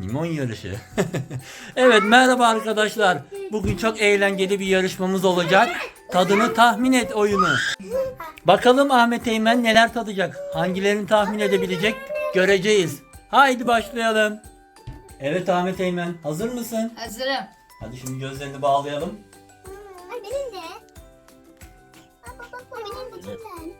Limon yarışı. evet merhaba arkadaşlar. Bugün çok eğlenceli bir yarışmamız olacak. Tadını tahmin et oyunu. Bakalım Ahmet Eymen neler tadacak? Hangilerini tahmin edebilecek? Göreceğiz. Haydi başlayalım. Evet Ahmet Eymen hazır mısın? Hazırım. Hadi şimdi gözlerini bağlayalım. Ay benim de.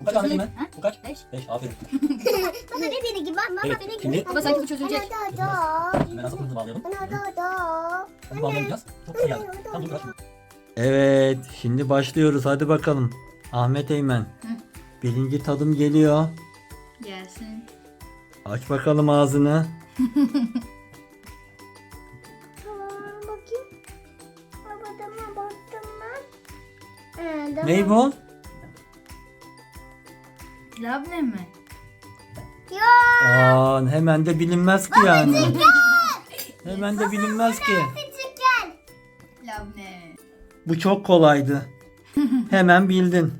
Bu kaç Ahmet? Ha? Bu kaç? Beş. 5 aferin. Baba ne beni gibi? Baba Evet, beni gibi. şimdi- Baba sanki bu çözülecek. Ana da da. Hemen nasıl bunu bağlayalım? Ana da da. Bunu bağlamayacağız. Çok güzel geldi. Tamam dur bırak şimdi. Evet şimdi başlıyoruz hadi bakalım. Ahmet Eymen. Birinci tadım geliyor. Gelsin. Aç bakalım ağzını. Tamam bakayım. Baba tamam baktım ben. Ee, tamam. Ney bu? Labne mi? Ya. Aa, hemen de bilinmez ki yani. Hemen de bilinmez ki. Küçükken. Labne. Bu çok kolaydı. Hemen bildin.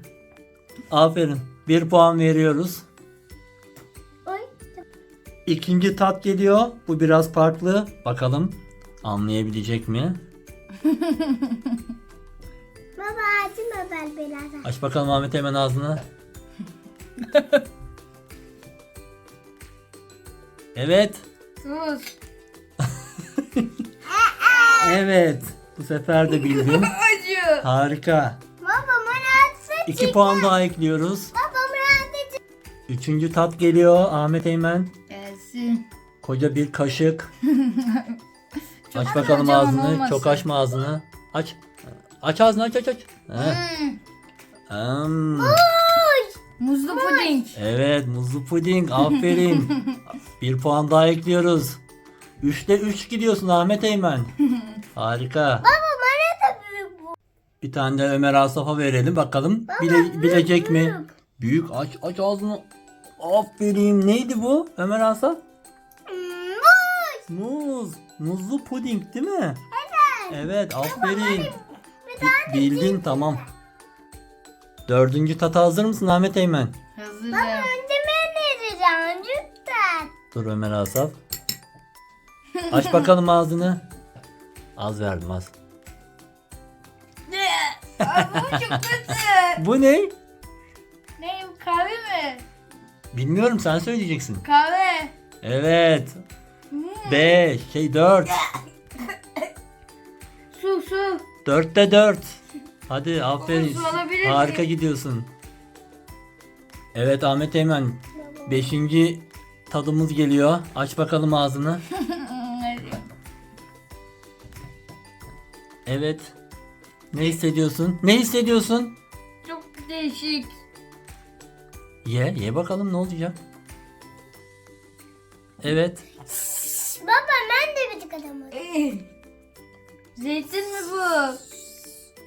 Aferin. Bir puan veriyoruz. Oy. İkinci tat geliyor. Bu biraz farklı. Bakalım anlayabilecek mi? Baba açma ben biraz. Aç bakalım Ahmet hemen ağzını. evet. Sus. Evet. Bu sefer de bildin. Acı. Harika. Baba bana atsın. İki puan daha ekliyoruz. Baba bana atsın. Üçüncü tat geliyor Ahmet Eymen. Gelsin. Koca bir kaşık. Çok aç bakalım kocaman ağzını. olmasın. Çok açma ağzını. Aç. Aç ağzını aç aç aç. Hmm. Hmm. Muzlu puding. Evet muzlu puding aferin. bir puan daha ekliyoruz. Üçte üç gidiyorsun Ahmet Eymen. Harika. Baba bana da büyük bu. Bir tane de Ömer Asaf'a verelim bakalım. Bile, bilecek mi? Büyük aç aç ağzını. Aferin. Neydi bu Ömer Asaf? Hmm, Muz. Muzlu puding değil mi? Evet. Evet aferin. Bi- Bildin tamam. Dördüncü tata hazır mısın Ahmet Eymen? Hazırım. Önce ben vereceğim lütfen. Dur Ömer Asaf. Aç bakalım ağzını. Az verdim az. Aa, bu çok kötü. Bu ne? ne bu kahve mi? Bilmiyorum sen söyleyeceksin. Kahve. Evet. Hmm. 5 şey 4. Su su. 4'te 4. Hadi aferin. su alabilir Harika gidiyorsun. Evet Ahmet Eymen. 5. tadımız geliyor. Aç bakalım ağzını. Evet. Ne hissediyorsun? Ne hissediyorsun? Çok değişik. Ye, ye bakalım ne olacak. Evet. Baba ben de bir tık adamım. Eh. Zeytin mi bu?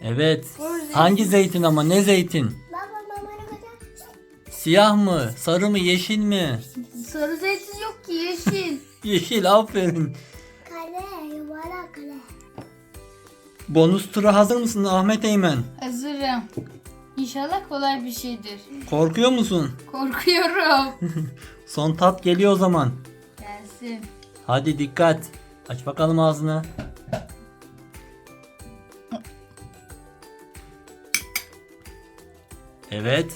Evet. Hangi zeytin ama ne zeytin? Siyah mı? Sarı mı? Yeşil mi? Sarı zeytin yok ki yeşil. Yeşil aferin. Kare yuvarlak kare. Bonus tura hazır mısın Ahmet Eymen? Hazırım. İnşallah kolay bir şeydir. Korkuyor musun? Korkuyorum. Son tat geliyor o zaman. Gelsin. Hadi dikkat. Aç bakalım ağzını. Evet.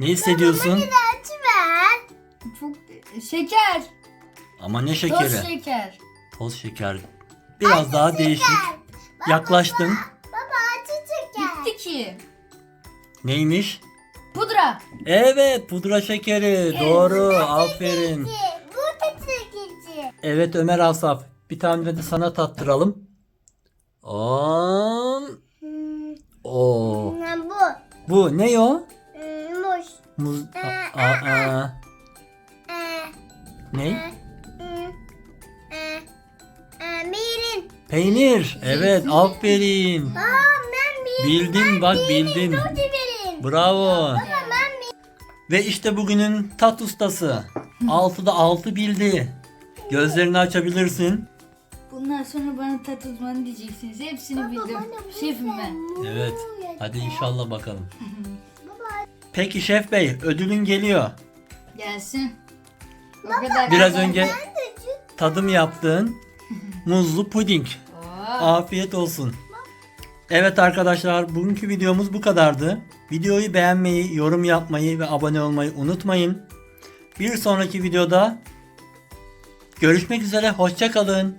Ne hissediyorsun? Aç ver. Çok şeker. Ama ne Toz şekeri? şeker. Toz şeker. Biraz daha değişik. Yaklaştın. Baba acı çeker. Bitti ki. Neymiş? Pudra. Evet pudra şekeri. Doğru. Aferin. Bu da çekici. Evet Ömer Asaf. Bir tane de sana tattıralım. On. Hmm, Oo. Bu. Ne o? Hmm, muş. Muz. Aa, aa. Ee, Ne? hmm, ee, ee, mirin. Peynir. Evet aferin. Aa ben mirin. Bildin bak bildin. Bravo. Ve işte bugünün tat ustası. 6'da 6 bildi. Gözlerini açabilirsin. Bundan sonra bana tat uzmanı diyeceksiniz. Hepsini bildim. Şefim ben. Evet. Hadi inşallah bakalım. Baba Peki şef bey ödülün geliyor. Gelsin. O kadar. Biraz önce Ben de çok tadım yaptığın muzlu puding. Oo. Afiyet olsun. Evet arkadaşlar bugünkü videomuz bu kadardı. Videoyu beğenmeyi, yorum yapmayı ve abone olmayı unutmayın. Bir sonraki videoda görüşmek üzere. Hoşça kalın.